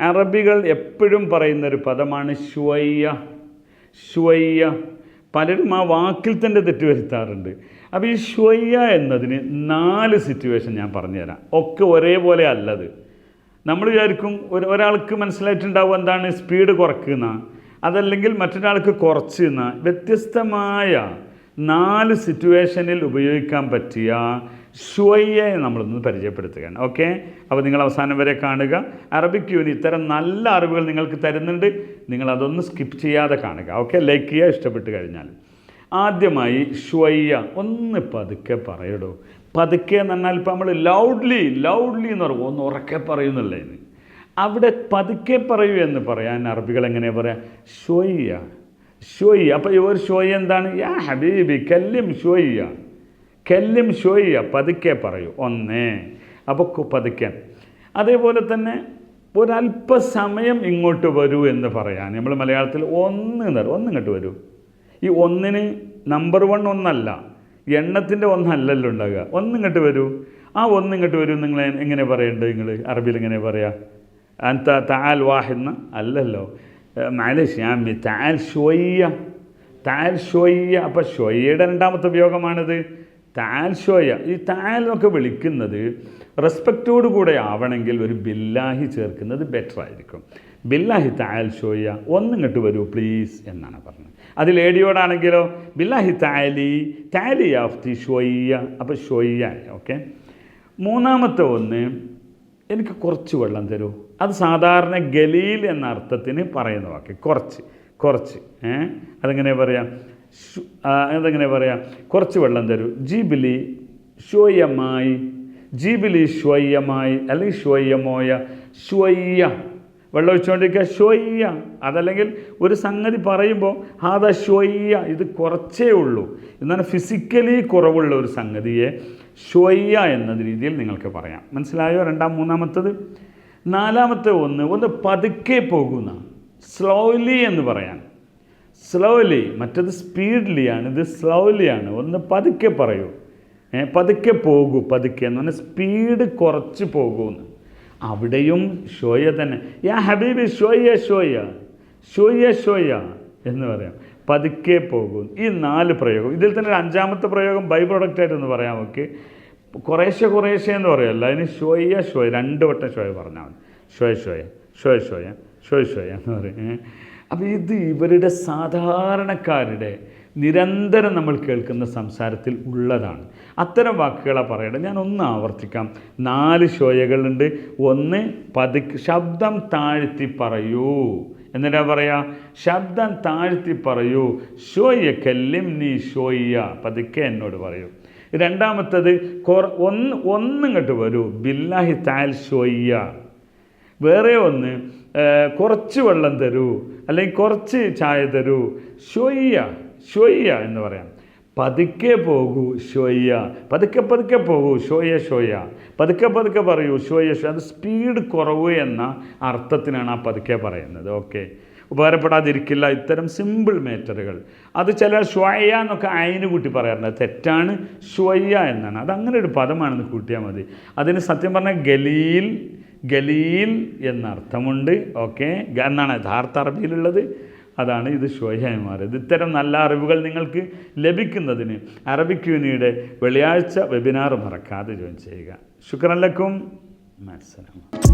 അറബികൾ എപ്പോഴും പറയുന്നൊരു പദമാണ് ഷുവയ്യ ഷുവയ്യ പലരും ആ വാക്കിൽ തന്നെ തെറ്റ് വരുത്താറുണ്ട് അപ്പോൾ ഈ ഷുവയ്യ എന്നതിന് നാല് സിറ്റുവേഷൻ ഞാൻ പറഞ്ഞുതരാം. ഒക്കെ ഒരേപോലെ അല്ലത്. നമ്മൾ വിചാരിക്കും ഒരു ഒരാൾക്ക് മനസ്സിലായിട്ടുണ്ടാവും എന്താണ് സ്പീഡ് കുറക്കുന്ന അതല്ലെങ്കിൽ മറ്റൊരാൾക്ക് കുറച്ച് വ്യത്യസ്തമായ നാല് സിറ്റുവേഷനിൽ ഉപയോഗിക്കാൻ പറ്റിയ ഷുവയെ നമ്മളൊന്ന് പരിചയപ്പെടുത്തുകയാണ്. ഓക്കെ? അപ്പോൾ നിങ്ങൾ അവസാനം വരെ കാണുക. അറബിക് യൂനി ഇത്തരം നല്ല അറിവുകൾ നിങ്ങൾക്ക് തരുന്നുണ്ട്. നിങ്ങൾ അതൊന്ന് സ്കിപ്പ് ചെയ്യാതെ കാണുക. ഓക്കെ? ലൈക്ക് ചെയ്യുക ഇഷ്ടപ്പെട്ട് കഴിഞ്ഞാൽ. ആദ്യമായി ഷുവയ്യ ഒന്ന് പതുക്കെ പറയടോ. പതുക്കെ എന്ന് പറഞ്ഞാൽ ഇപ്പോൾ നമ്മൾ ലൗഡ്ലി ലൗഡ്ലി എന്ന് പറയും ഒന്ന് ഉറക്കെ പറയുന്നുള്ളതിന്. അവിടെ പതുക്കെ പറയൂ എന്ന് പറയാൻ അറബികൾ എങ്ങനെയാണ് പറയുക ഷോയ്യ ഷോയ്യ അപ്പോൾ ഇവർ ഷോയി എന്താണ് യാ ഹബീബി കല്ലും ഷോയ്യ കല്ലും ഷോയ്യ പതുക്കെ പറയൂ. ഒന്നേ. അപ്പോൾ പതുക്കെ. അതേപോലെ തന്നെ ഒരല്പസമയം ഇങ്ങോട്ട് വരൂ എന്ന് പറയാൻ. നമ്മൾ മലയാളത്തിൽ ഒന്ന് എന്ന്. ഒന്ന് ഇങ്ങോട്ട് വരൂ. ഈ ഒന്നിന് നമ്പർ വൺ ഒന്നല്ല. എണ്ണത്തിന്റെ ഒന്നല്ലല്ലോ ഉണ്ടാകുക ഒന്ന് ഇങ്ങോട്ട് വരൂ. ആ ഒന്ന് ഇങ്ങോട്ട് വരൂ നിങ്ങൾ എങ്ങനെ പറയേണ്ടത് നിങ്ങൾ അറബിയിൽ എങ്ങനെ പറയാ? താൽ വാഹിന്ന് അല്ലല്ലോ. മാലേഷ് عمي تعال شوية تعال شوية അപ്പം ഷോയ്യയുടെ രണ്ടാമത്തെ ഉപയോഗമാണിത്. താൽ ഷോയ്യ ഈ താൽ എന്നൊക്കെ വിളിക്കുന്നത് റെസ്പെക്റ്റോട് കൂടെ ആവണമെങ്കിൽ ഒരു ബില്ലാഹി ചേർക്കുന്നത് ബെറ്റർ ആയിരിക്കും. ബില്ലാഹി താൽ ഷോയ ഒന്നിങ്ങോട്ട് വരൂ പ്ലീസ് എന്നാണ് പറഞ്ഞത്. അത് ലേഡിയോടാണെങ്കിലോ ബില്ലാഹി താലി താലി ആഫ്തി ഷോയ്യ അപ്പോൾ ഷോയ്യ ഓക്കെ മൂന്നാമത്തെ ഒന്ന് എനിക്ക് കുറച്ച് വെള്ളം തരൂ. അത് സാധാരണ ഗലീൽ എന്ന അർത്ഥത്തിന് പറയുന്ന വാക്ക്. കുറച്ച് കുറച്ച് ഏ? അതെങ്ങനെ പറയാം? അതെങ്ങനെ പറയാം? കുറച്ച് വെള്ളം തരൂ. ജീബിലി ഷോയമായി ജീബിലി ഷോയ്യമായി അല്ലെങ്കിൽ ഷോയ്യമോയ ഷോയ്യ വെള്ളം ഒഴിച്ചുകൊണ്ടിരിക്കുക ഷോയ്യ അതല്ലെങ്കിൽ ഒരു സംഗതി പറയുമ്പോൾ ഹാദ ഷോയ്യ ഇത് കുറച്ചേ ഉള്ളൂ. എന്നാൽ ഫിസിക്കലി കുറവുള്ള ഒരു സംഗതിയെ ഷോയ്യ എന്ന രീതിയിൽ നിങ്ങൾക്ക് പറയാം. മനസ്സിലായോ? രണ്ടാം മൂന്നാമത്തത്? നാലാമത്തെ ഒന്ന് ഒന്ന് പതുക്കെ പോകുന്ന സ്ലോലി എന്ന് പറയാൻ. സ്ലോലി മറ്റത് സ്പീഡ്ലി ആണ് ഇത് സ്ലോലി ആണ്. ഒന്ന് പതുക്കെ പറയൂ. പതുക്കെ പോകൂ പതുക്കെ എന്ന് പറഞ്ഞാൽ സ്പീഡ് കുറച്ച് പോകൂന്ന്. അവിടെയും ഷോയ തന്നെ. യാ ഹബീബി ഷോയ ഷോയ ഷോയ ഷോയ എന്ന് പറയാം. പതുക്കെ പോകും ഈ നാല് പ്രയോഗം. ഇതിൽ തന്നെ ഒരു അഞ്ചാമത്തെ പ്രയോഗം ബൈ പ്രൊഡക്റ്റ് ആയിട്ടൊന്ന് പറയാം നമുക്ക് കുറേശ്ശെ കുറേശ്ശെ എന്ന് പറയല്ല അതിന് ഷോയ ഷോയ. രണ്ട് വട്ടം ഷോയ പറഞ്ഞാൽ മതി. ഷോയ ഷോയ. ഷോയ ഷോയ. ഷോയ ഷോയ എന്ന് പറയും. അപ്പോൾ ഇത് ഇവരുടെ സാധാരണക്കാരുടെ നിരന്തരം നമ്മൾ കേൾക്കുന്ന സംസാരത്തിൽ ഉള്ളതാണ്. അത്തരം വാക്കുകളാണ് പറയേണ്ടത് ഞാൻ ഒന്ന് ആവർത്തിക്കാം. നാല് ഷോയകളുണ്ട്. ഒന്ന് പതുക്കെ ശബ്ദം താഴ്ത്തി പറയൂ. എന്നിട്ടാ പറയാ? ശബ്ദം താഴ്ത്തി പറയൂ. ഷോയ കല്ലിം നീ ഷോയ്യ പതുക്കെ എന്നോട് പറയൂ. രണ്ടാമത്തത് കൊറ ഒന്ന് ഒന്നിങ്ങോട്ട് വരൂ. ബില്ലാഹി താൽ ഷോയ്യ വേറെ ഒന്ന് കുറച്ച് വെള്ളം തരൂ. അല്ലെങ്കിൽ കുറച്ച് ചായ തരൂ. ഷൊയ്യ ഷൊയ്യ എന്ന് പറയാം. പതുക്കെ പോകൂ ഷൊയ്യ പതുക്കെ പതുക്കെ പോകൂ ഷോയ ഷോയ പതുക്കെ പതുക്കെ പറയൂ ഷോയ ഷോ അത് സ്പീഡ് കുറവ് എന്ന അർത്ഥത്തിനാണ് ആ പതുക്കെ പറയുന്നത്. ഓക്കെ ഉപകാരപ്പെടാതിരിക്കില്ല. ഇത്തരം സിമ്പിൾ മേറ്ററുകൾ അത് ചില ഷ്വയ എന്നൊക്കെ അയിന് കൂട്ടി പറയാറുണ്ട്. തെറ്റാണ്. ഷ്വയ്യ എന്നാണ്. അങ്ങനെ ഒരു പദമാണെന്ന് കൂട്ടിയാൽ മതി. അതിന് സത്യം പറഞ്ഞാൽ ഗലീൽ ഗലീൽ എന്നർത്ഥമുണ്ട്. ഓക്കെ? എന്നാണ് യഥാർത്ഥ അറബിയിലുള്ളത്. അതാണ് ഇത് ഷോയായി മാറിയത് ഇത്തരം നല്ല അറിവുകൾ നിങ്ങൾക്ക് ലഭിക്കുന്നതിന് അറബിക് യൂണിയുടെ വെള്ളിയാഴ്ച വെബിനാർ മറക്കാതെ ജോയിൻ ചെയ്യുക. ശുക്രൻ ലക്കും മനസ്സിലാവും